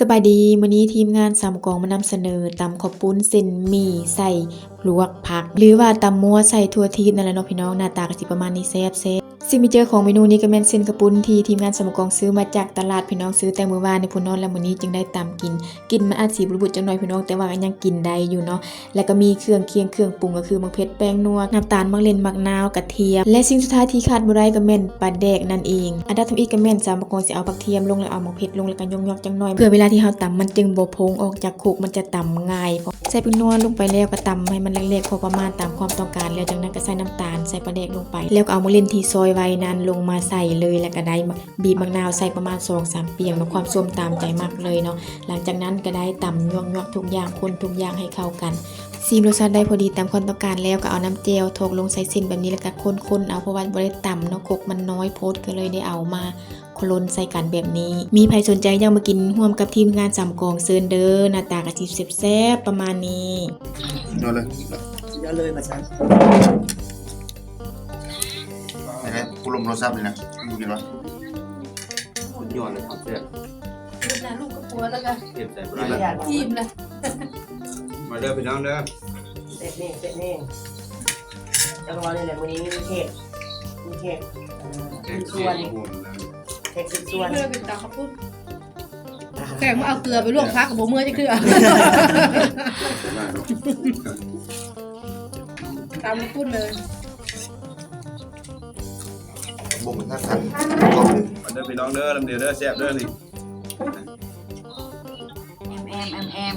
สบายดีวันนี้ทีมงานสามกองมานำเสนอตำขอบปุ้นเส้นหมี่ใส่ลวกผัก หรือว่าตำมัวใส่ทั่วทีนั่นแหละเนาะพี่น้องหน้าตาก็สิประมาณนี้แซ่บ ซิกเนเจอร์ของเมนูนี้ก็แม่นเส้นข้าวปุ้นที่ทีมงานสมกองซื้อมาจากตลาดพี่น้องซื้อแต่มือวานในพุ่นนอนแล้วมื้อนี้จึงได้ตำกิน กินมันอาจสิบุบุจังหน่อยพี่น้องแต่ว่าก็ยังกินได้อยู่เนาะแล้วก็มีเครื่องเคียงเครื่องปรุงก็คือมักเผ็ดแป้งนัวน้ำตาลมักเล่นมักนาวกระเทียมและสิ่งสุดท้ายที่ขาดบ่ได้ก็แม่นปลาแดกนั่นเองอันดับทำอีกก็แม่นสามกองสิเอาผักเทียมลงแล้วเอามักเผ็ดลงแล้วก็ยกจังหน่อยเพื่อเวลาที่เฮาตำมันจึงบ่พงออกจากคุกมันจะตำง่ายเพราะใส่พริกนัวลงไปแล้วก็ตำให้มันเล็กๆพอประมาณตามความต้องการแล้วจากนั้นก็ใส่น้ำตาลใส่ปลาแดกลงไป แล้วก็เอามะเลนที่ซอยไว้นั้นลงมาใส่เลยแล้วก็ได้บีบมะนาวใส่ประมาณ2-3เปียงเนาะความส้มตามใจมากเลยเนาะหลังจากนั้นก็ได้ตำยวกๆทุกอย่างคนทุกอย่างให้เข้ากันซีมรสชาติได้พอดีตามความต้องการแล้วก็เอาน้ำเจลโถกลงใส่เส้นแบบนี้แล้วก็คนๆเอาเพราะว่าบริต่ำเนาะคกมันน้อยโพดก็เลยได้เอามาคลนใส่กันแบบนี้ มีใครสนใจอยากมากินร่วมกับทีมงานสามกองเซินเดอร์หน้าตากระชิบแซ่บๆประมาณนี้โดนเลยเดี๋ยวเลยมาสั่งยังไง กูลงโทรศัพท์เลยนะมึงกินวะสุดยอดเลยครับเพื่อนลูกนะลูกกับปัวแล้วก็เก็บใส่ปไม่ลาอยากทีมเลยมาเด้อพี่น้องเด้อเสร็จนี่เสร็จนี่จังหวะนี้แหละวันนี้มีเค้กมีเค้กเก็มีบส่วนเสียงบุญนะเค้กสิบส่วนเพื่อเป็นตาข้าวปุ้นแกงมาเอาเกลือไปลวกพักกับโบเมื่อจะเกลือได้เนาะตามข้าวปุ้นเลย บ่งเหมือนท่าทันกองเลยมาเด้อพี่น้องเด้อลำเดียวเด้อแซ่บเด้อนี่แอมแอมแอม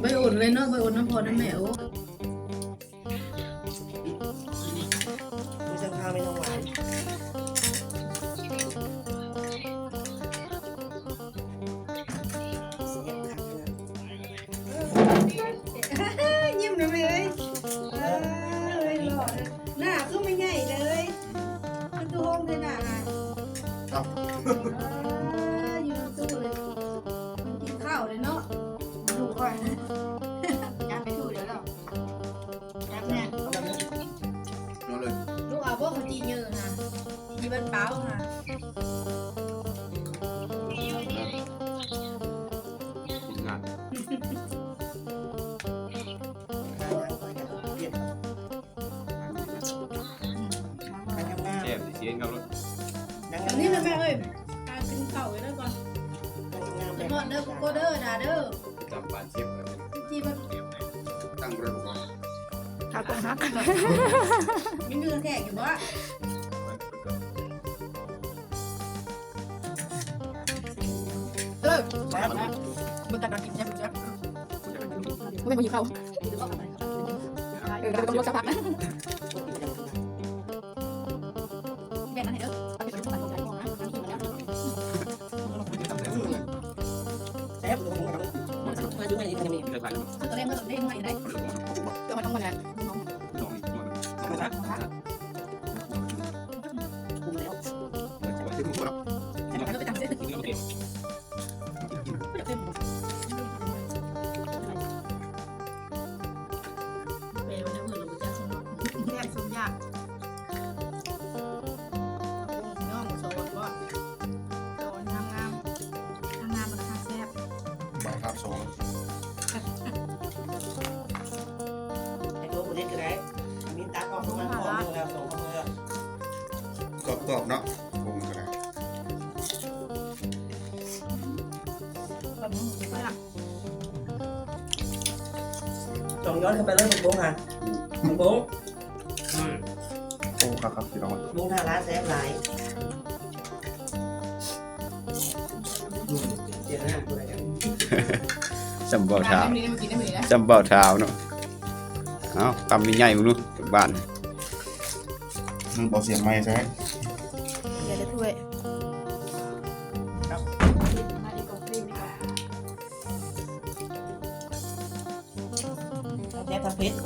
ใบอุ่นเลยเนาะใบอุ่นน้ำพอน้ำแม่โอ้ พวกเขาจีเยอะนะจีบันเป้าค่ะกินงานเปลี่ยนไปทำงานแซ่บสิเสียงครับรถดังอันนี้นะแม่เอ้ยพากินข้าวไว้แล้วก่อนงานไปนอนเด้อโกเด้อดาเด้อจำปานเชฟเลยจีบันตั้งเรือก่อน ข้าวกงฮักมีเนื้อแขกอยู่บ่เออมึงตัดการกินใช่ไหมจ๊ะไม่มาอยู่เขาเออต้องลดสักพักนะแบ่งอันไหนเด้อแซ่บเลยมาดูไงดีกันมีเลือกใครตัวแรกเมื่อตอนเด้งใหม่ได้ ซ่บสมยากน้องสอนว่าสอนงามงามงามงามมันทางแซ่บบ่ายครับสองไอ้ตัวคนนี้ก็ได้มีตาออกมาพร้อมแล้วสองมือกรอบๆเนาะคงก็ได้แบบนี้ไม่หลักจองย้อนขึ้นไปเลยมึงบุ้งอะมึงบุ้งโอ้ ครับครับพี่น้องบุ้งทาร้านแซ่บหลายเดี๋ยวนะอะไรกันจำเบาเท้าไม่มีได้มากินได้ไหมนะจำเบาเท้าเนาะเอาตำนี่ใหญ่มึงดูจากบ้านมึงบอกเสียงไม่ใช่ไหมอย่าได้ถ้วยแซ่บทำเพชร